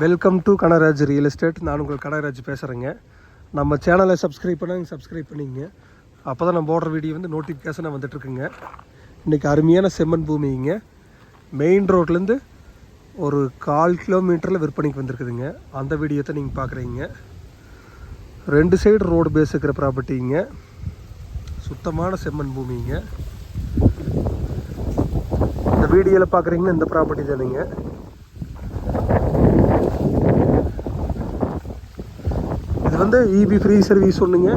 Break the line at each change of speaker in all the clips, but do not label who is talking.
Welcome to Kanaraj real estate நான் உங்கள் கனராஜ் பேசுகிறேங்க நம்ம சேனலை சப்ஸ்கிரைப் பண்ணாங்க சப்ஸ்கிரைப் பண்ணிங்க. அப்போ தான் நம்ம போடுற வீடியோ வந்து நோட்டிஃபிகேஷனாக வந்துட்டுருக்குங்க. இன்றைக்கி அருமையான செம்மண் பூமிங்க. மெயின் ரோட்லேருந்து ஒரு கால் கிலோமீட்டரில் விற்பனைக்கு வந்திருக்குதுங்க. அந்த வீடியோத்தை நீங்கள் பார்க்குறீங்க ரெண்டு சைடு ரோடு பேஸ் இருக்கிற ப்ராப்பர்ட்டிங்க சுத்தமான செம்மண் பூமிங்க. இந்த வீடியோவில் பார்க்குறீங்கன்னா இந்த ப்ராப்பர்ட்டி தானுங்க. வந்து இபி ஃப்ரீ சர்வீஸ் ஒன்றுங்க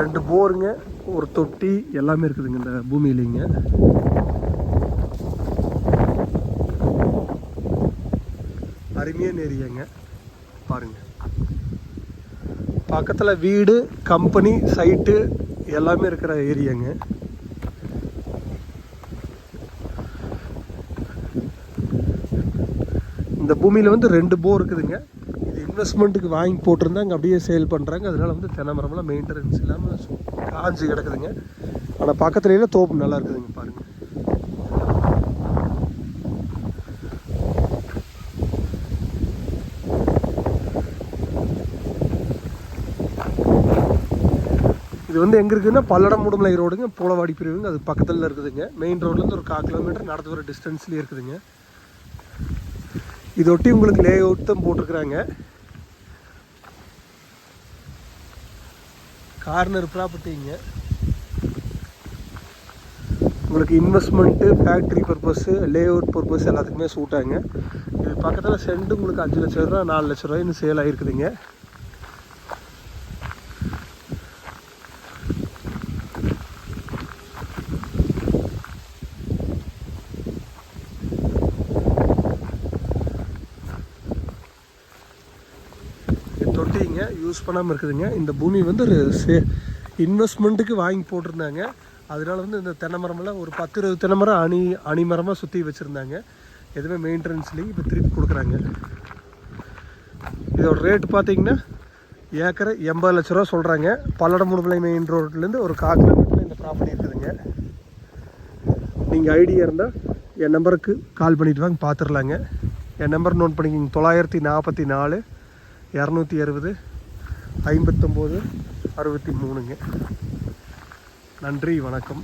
ரெண்டு போருங்க ஒரு தொட்டி எல்லாமே இருக்குதுங்க இந்த பூமியிலேங்க அருமையான ஏரியாங்க பாருங்க. பக்கத்தில் வீடு கம்பெனி சைட்டு எல்லாமே இருக்கிற ஏரியாங்க. இந்த பூமியில் வந்து ரெண்டு போர் இருக்குதுங்க. இன்வெஸ்ட்மெண்ட்டுக்கு வாங்கி போட்டிருந்தாங்க அப்படியே சேல் பண்ணுறாங்க அதனால் வந்து தென்னை மரம்லாம் மெயின்டெனன்ஸ் இல்லாமல் காஞ்சு கிடக்குதுங்க. ஆனால் பக்கத்துலேயே தோப்பு நல்லா இருக்குதுங்க பாருங்கள் இது வந்து எங்கே இருக்குதுன்னா பல்லடம் முடுமலை ரோடுங்க பூலவாடி பிரிவுங்க அது பக்கத்தில் இருக்குதுங்க. மெயின் ரோட்லேருந்து ஒரு கால் கிலோமீட்டர் நடந்து வர டிஸ்டன்ஸ்லேயே இருக்குதுங்க. இதொட்டி உங்களுக்கு லே அவுட் தான் போட்டிருக்கிறாங்க. கார்னர் ப்ராப்பர்ட்டிங்க உங்களுக்கு investment factory purpose lay out purpose எல்லாத்துக்குமே சூட்டாங்க இது பக்கத்தில் செண்டு உங்களுக்கு அஞ்சு லட்ச ரூபா நாலு லட்ச ரூபாய் சேல் ஆகிருக்குதுங்க. தொட்டிங்க யூஸ் பண்ணாமல் இருக்குதுங்க. இந்த பூமி வந்து ஒரு சே இன்வெஸ்ட்மெண்ட்டுக்கு வாங்கி போட்டிருந்தாங்க. அதனால வந்து இந்த தென்னை மரமெல்லாம் ஒரு பத்து இருபது தென்னை மரம் அணி அணிமரமாக சுற்றி வச்சுருந்தாங்க. எதுவுமே மெயின்டெனன்ஸ்லேயும் இப்போ திருப்பி கொடுக்குறாங்க. இதோட ரேட் பார்த்தீங்கன்னா ஏக்கரை எண்பது லட்ச ரூபா சொல்கிறாங்க பல்லடம் முடுமலை மெயின் ரோட்லேருந்து ஒரு கால் கிலோமீட்டரில் இந்த ப்ராப்பர்ட்டி இருக்குதுங்க. நீங்கள் ஐடியா இருந்தால் என் நம்பருக்கு கால் பண்ணிவிட்டு வாங்க பார்த்துடலாங்க என் நம்பர் நோட் பண்ணிக்கிங்க தொள்ளாயிரத்தி நாற்பத்தி நாலு இரநூத்தி அறுபது ஐம்பத்தொம்போது அறுபத்தி மூணுங்க. நன்றி வணக்கம்.